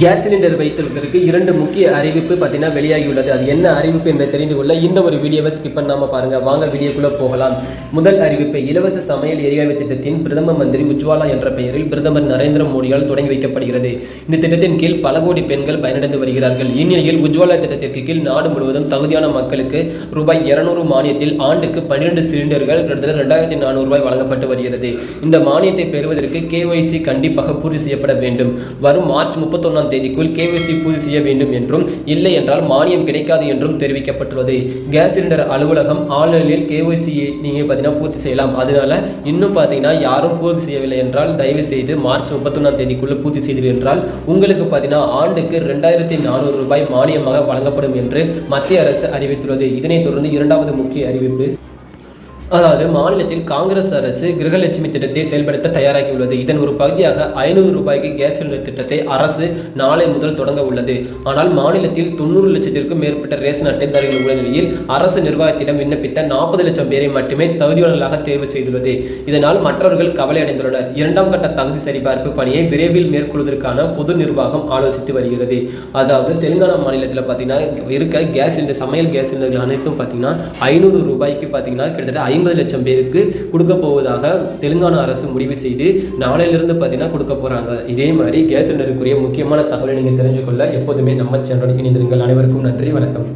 Gas cylinder வைத்திருக்கிறதுக்கு இரண்டு முக்கிய அறிவிப்பு பார்த்தீங்கன்னா வெளியாகியுள்ளது. அது என்ன அறிவிப்பு என்பதை தெரிந்து கொள்ள இந்த ஒரு வீடியோவை ஸ்கிப் பண்ணாம பாருங்க. வாங்க வீடியோக்குள்ள போகலாம். முதல் அறிவிப்பு இலவச சமையல் எரிவாயு திட்டத்தின் பிரதம மந்திரி உஜ்வாலா என்ற பெயரில் பிரதமர் நரேந்திர மோடியால் தொடங்கி வைக்கப்படுகிறது. இந்த திட்டத்தின் கீழ் பல கோடி பெண்கள் பயனடைந்து வருகிறார்கள். இந்நிலையில் உஜ்வாலா திட்டத்திற்கு கீழ் நாடு முழுவதும் தகுதியான மக்களுக்கு ரூபாய் இருநூறு மானியத்தில் ஆண்டுக்கு பன்னிரண்டு சிலிண்டர்கள் கிட்டத்தட்ட ரெண்டாயிரத்தி நானூறு ரூபாய் வழங்கப்பட்டு வருகிறது. இந்த மானியத்தை பெறுவதற்கு கேஒய்சி கண்டிப்பாக பூர்த்தி செய்யப்பட வேண்டும். வரும் மார்ச் முப்பத்தொன்னாம் தேதிக்குள் கேவிசி பூர்த்தி செய்ய வேண்டும் என்றும் இல்லை என்றால் மானியம் கிடைக்காது என்றும் தெரிவிக்கப்பட்டுள்ளது. கேஸ் சிலிண்டர் அலுவலகம் ஆன்லைனில் கேஒய்சியை நீங்கள் பார்த்தீங்கன்னா பூர்த்தி செய்யலாம். அதனால இன்னும் பார்த்தீங்கன்னா யாரும் பூர்த்தி செய்யவில்லை என்றால் தயவு செய்து மார்ச் முப்பத்தொன்னாம் தேதிக்குள்ள பூர்த்தி செய்தீர்கள் என்றால் உங்களுக்கு பார்த்தீங்கன்னா ஆண்டுக்கு ரெண்டாயிரத்தி நானூறு ரூபாய் மானியமாக வழங்கப்படும் என்று மத்திய அரசு அறிவித்துள்ளது. இதனைத் தொடர்ந்து இரண்டாவது முக்கிய அறிவிப்பு. அதாவது மாநிலத்தில் காங்கிரஸ் அரசு கிரகலட்சுமி திட்டத்தை செயல்படுத்த தயாராகியுள்ளது. இதன் ஒரு பகுதியாக ஐநூறு ரூபாய்க்கு கேஸ் சிலிண்டர் திட்டத்தை அரசு நாளை முதல் தொடங்க உள்ளது. ஆனால் மாநிலத்தில் தொண்ணூறு லட்சத்திற்கும் மேற்பட்ட ரேஷன் அட்டைதாரர்கள் உள்ள நிலையில் அரசு நிர்வாகத்திடம் விண்ணப்பித்த நாற்பது லட்சம் பேரை மட்டுமே தகுதியாளர்களாக தேர்வு செய்துள்ளது. இதனால் மற்றவர்கள் கவலை அடைந்துள்ளனர். இரண்டாம் கட்ட தகுதி சரிபார்ப்பு பணியை விரைவில் மேற்கொள்வதற்கான பொது நிர்வாகம் ஆலோசித்து வருகிறது. அதாவது தெலுங்கானா மாநிலத்தில் பார்த்தீங்கன்னா இருக்க கேஸ் சிலிண்டர் சமையல் கேஸ் சிலிண்டர்கள் அனைத்தும் பார்த்தீங்கன்னா ஐநூறு ரூபாய்க்கு பார்த்தீங்கன்னா கிட்டத்தட்ட ஐம்பது லட்சம் பேருக்கு கொடுக்க போவதாக தெலுங்கானா அரசு முடிவு செய்து நாளையிலிருந்து பார்த்தீங்கன்னா கொடுக்க போகிறாங்க இதே மாதிரி கேஸ் சிலிண்டருக்குரிய முக்கியமான தகவலை நீங்கள் தெரிஞ்சுக்கொள்ள எப்போதுமே நம்ம சேனலுக்கு இணைந்திருங்கள். அனைவருக்கும் நன்றி. வணக்கம்.